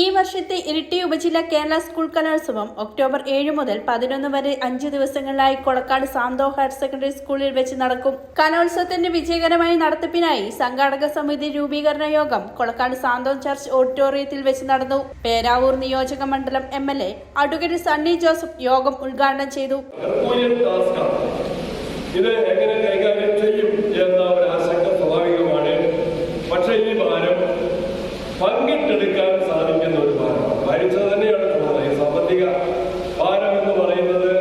ഈ വർഷത്തെ ഇരിട്ടി ഉപജില്ല കേരള സ്കൂൾ കലോത്സവം ഒക്ടോബർ ഏഴ് മുതൽ പതിനൊന്ന് വരെ അഞ്ച് ദിവസങ്ങളിലായി കൊളക്കാട് സാന്തോ ഹയർ സെക്കൻഡറി സ്കൂളിൽ വെച്ച് നടക്കും. കലോത്സവത്തിന്റെ വിജയകരമായ നടത്തിപ്പിനായി സംഘാടക സമിതി രൂപീകരണ യോഗം കൊളക്കാട് സാന്തോ ചർച്ച് ഓഡിറ്റോറിയത്തിൽ വെച്ച് നടന്നു. പേരാവൂർ നിയോജക മണ്ഡലം M L A advocate Sunny Joseph യോഗം ഉദ്ഘാടനം ചെയ്തു. ഇത് എങ്ങനെ കൈകാര്യം ചെയ്യും ആശങ്ക ഭാരം പങ്കിട്ടെടുക്കാൻ സാധിക്കുന്ന ഒരു ഭാരമാണ് ഭാരിച്ചത് തന്നെയാണ് ചുമതല ഈ സാമ്പത്തിക ഭാരം എന്ന് പറയുന്നത്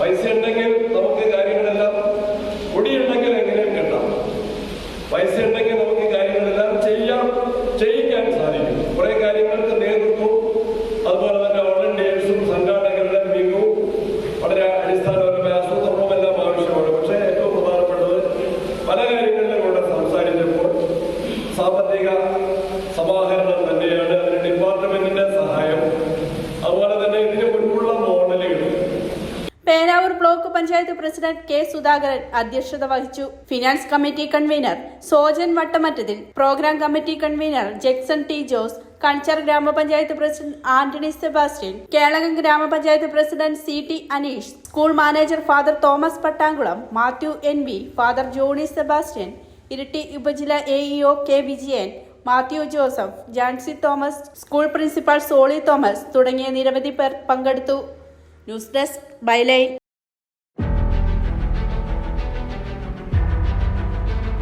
പൈസ ഉണ്ടെങ്കിൽ നമുക്ക് കാര്യങ്ങളെല്ലാം പൊടിയുണ്ടെങ്കിൽ എങ്ങനെയും കിട്ടാം പൈസ ഉണ്ടെങ്കിൽ നമുക്ക് കാര്യങ്ങളെല്ലാം ചെയ്യാം. ചെയ്യിക്കാൻ സാധിക്കും. കുറെ കാര്യങ്ങൾക്ക് നേതൃത്വം അതുപോലെ തന്നെ വോളണ്ടിയേഴ്സും സംഘാടകരുടെ മികവും വളരെ അടിസ്ഥാനപരമായ ആസൂത്രണവും എല്ലാം ആവശ്യമാണ്. പക്ഷേ ഏറ്റവും പ്രധാനപ്പെട്ടത് പല കാര്യങ്ങളിലും ഇവിടെ സംസാരിച്ചപ്പോൾ സാമ്പത്തിക block panchayat president K Sudhakaran അധ്യക്ഷത വഹിച്ചു. Finance committee convener Sojan Vattamattathil programme committee convener Jexon T Jose Kanichar ഗ്രാമപഞ്ചായത്ത് പ്രസിഡന്റ് ആന്റണി സെബാസ്റ്റ്യൻ കേളകം ഗ്രാമപഞ്ചായത്ത് president C T Aneesh school manager father Thomas Pattankulam Mathew N V father Johnny Sebastian Iritty ഉപജില്ല A EO K Vijayan Mathew Joseph Jancy Thomas school principal Soly Thomas തുടങ്ങിയ നിരവധി പേർ പങ്കെടുത്തു. News desk byline.